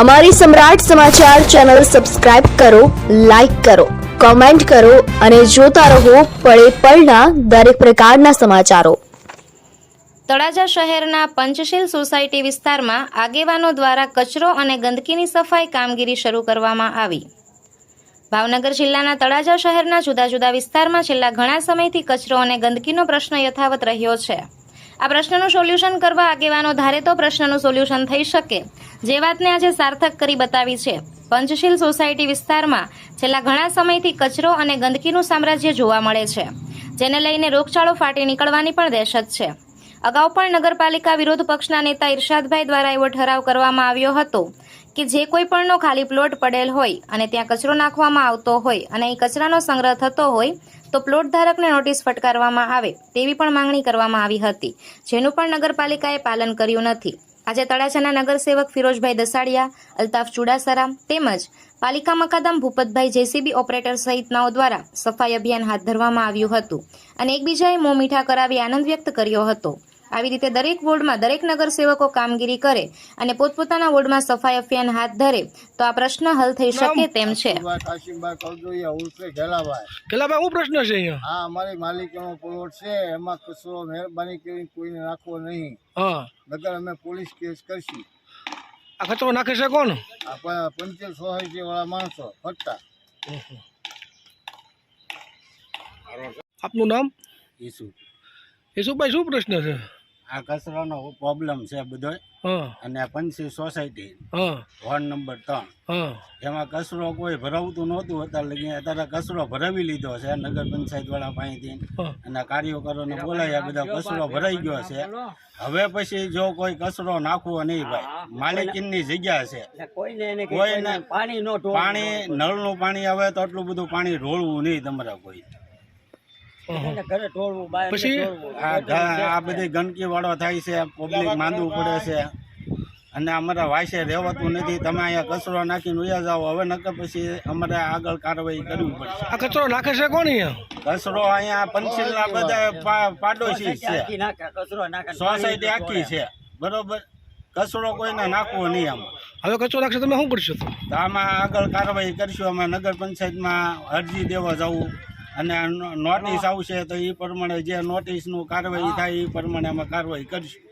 અમારી Samrat Samachar channel subscribe કરો, like કરો, કોમેન્ટ કરો અને જોતા રહો પળે પળના દરેક પ્રકારના સમાચારો. તળાજા શહેરના પંચશીલ સોસાયટી વિસ્તારમાં આગેવાનો દ્વારા કચરો અને ગંદકીની સફાઈ કામગીરી શરૂ કરવામાં આવી. ભાવનગર જિલ્લાના તળાજા શહેરના જુદા જુદા વિસ્તારમાં છેલ્લા ઘણા સમયથી કચરો અને ગંદકીનો પ્રશ્ન યથાવત રહ્યો છે. આ પ્રશ્નનું સોલ્યુશન કરવા આગેવાનો ધારે તો પ્રશ્નનું સોલ્યુશન થઈ શકે. જે વાતને આજે સાર્થક કરી બતાવી છે. પંચશીલ સોસાયટી વિસ્તારમાં છેલ્લા ઘણા સમયથી કચરો અને ગંદકીનું સામ્રાજ્ય જોવા મળે છે. જેને લઈને રોગચાળો ફાટી નીકળવાની પણ દહેશત છે. અગાઉ પણ નગરપાલિકા વિરોધ પક્ષના નેતા ઇરશાદભાઈ દ્વારા એવો ઠરાવ કરવામાં આવ્યો હતો કે જે કોઈ પણનો ખાલી પ્લોટ પડેલ હોય અને ત્યાં કચરો નાખવામાં આવતો હોય અને અહીં કચરાનો સંગ્રહ થતો હોય તો પ્લોટ ધારકને નોટિસ ફટકારવામાં આવે તેવી પણ માંગણી કરવામાં આવી હતી, જેનું પણ નગરપાલિકાએ પાલન કર્યું નથી. આજે તળાજાના નગરસેવક ફિરોજભાઈ દસાડિયા, અલ્તાફ ચુડાસરા તેમજ પાલિકા મકાદમ ભૂપતભાઈ જેસીબી ઓપરેટર સહિતનાઓ દ્વારા સફાઈ અભિયાન હાથ ધરવામાં આવ્યું હતું અને એકબીજાએ મોં મીઠા કરાવી આનંદ વ્યક્ત કર્યો હતો. આવી રીતે દરેક વોર્ડમાં દરેક નગરસેવકો કામગીરી કરે અને પોતપોતાના વોર્ડમાં સફાઈ અભિયાન હાથ ધરે તો આ પ્રશ્ન હલ થઈ શકે તેમ છે. ભાઈ કાશીભાઈ કવજોયા ઉર્ફે ઘેલાભાઈ. પેલા શું પ્રશ્ન છે અહીંયા? આ અમારી માલિકીનો પ્લોટ છે એમાં કચરો મહેરબાની કરીને કોઈને નાખવો નહીં. હા. નગર અમે પોલીસ કેસ કરશું. આ કચરો નાખે છે કોણ? આ પ- પંચાયત સોસાયટી વાળા માણસો ફરતા આપનું નામ? ઈસુ. યશુભાઈ શું પ્રશ્ન છે? આ કચરાનો પ્રોબ્લેમ છે બધો. અને પંચી સોસાયટી હા. વોર્ડ નંબર ત્રણ. એમાં કચરો કોઈ ભરાવતું નહોતું અત્યારે લગી અત્યારે કચરો ભરાવી લીધો છે નગર પંચાયત વાળા પાસેથી. અને કાર્યકરોને બોલાવ્યા બધા કચરો ભરાઈ ગયો છે. હવે પછી જો કોઈ કચરો નાખવો નહીં ભાઈ માલિકીની જગ્યા છે. કોઈને પાણી પાણી નળનું પાણી આવે તો આટલું બધું પાણી રોળવું નહીં તમારા કોઈ. હા. પછી આ બધી ગંદકી વાળો થાય છે પબ્લિક માંદવું પડે છે. અને અમારા વાયસે રહેવાતું નથી તમે અહીંયા કચરો નાખીને ઉયા જાઓ હવે નકર પછી અમારે આગળ કાર્યવાહી કરવી પડશે. આ કચરો નાખે છે કોણ અહીંયા? કચરો અહીંયા પંચીલના બધા પાડોશી છે. સોસાયટી આખી છે. બરોબર? કચરો કોઈને નાખવો નહીં આમાં. હવે કચરો નાખશો તમે શું કરશો? આમાં આગળ કાર્યવાહી કરશું અમે નગર પંચાયતમાં અરજી દેવા જવું. અને નોટિસ આવશે તો એ પ્રમાણે જે નોટિસનું કાર્યવાહી થાય એ પ્રમાણે અમે કાર્યવાહી કરીશું.